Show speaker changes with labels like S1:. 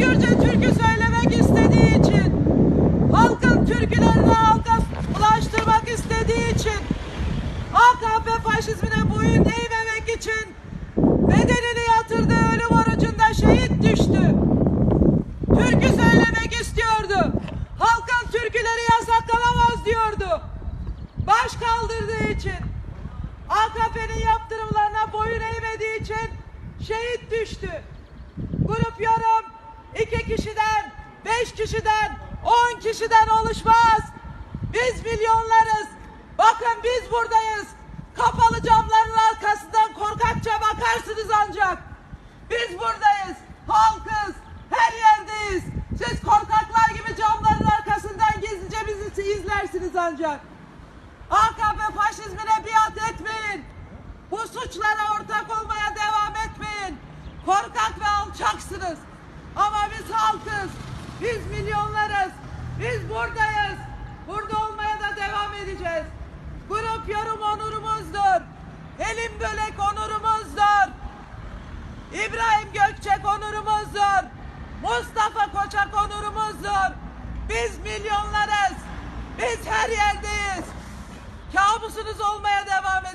S1: özgürce türkü söylemek istediği için, halkın türkülerini halka ulaştırmak istediği için, AKP faşizmine boyun eğmemek için bedenini yatırdığı ölüm orucunda şehit düştü. Türkü söylemek istiyordu. Halkın türküleri yasaklanamaz diyordu. Baş kaldırdığı için, AKP'nin yaptırımlarına boyun eğmediği için şehit düştü. Grup yorum iki kişiden, beş kişiden, on kişiden oluşmaz. Biz milyonlarız. Bakın biz buradayız. Kapalı camların arkasından korkakça bakarsınız ancak. Biz buradayız. Halkız. Her yerdeyiz. Siz korkaklar gibi camların arkasından gizlice bizi izlersiniz ancak. AKP faşizmine biat etmeyin. Bu suçlara ortak olmaya devam etmeyin. Korkak ve alçaksınız. Ama biz halkız. Buradayız. Burada olmaya da devam edeceğiz. Grup yorum onurumuzdur. Elim bölek onurumuzdur. İbrahim Gökçek onurumuzdur. Mustafa Koçak onurumuzdur. Biz milyonlarız. Biz her yerdeyiz. Kabusunuz olmaya devam edeceğiz.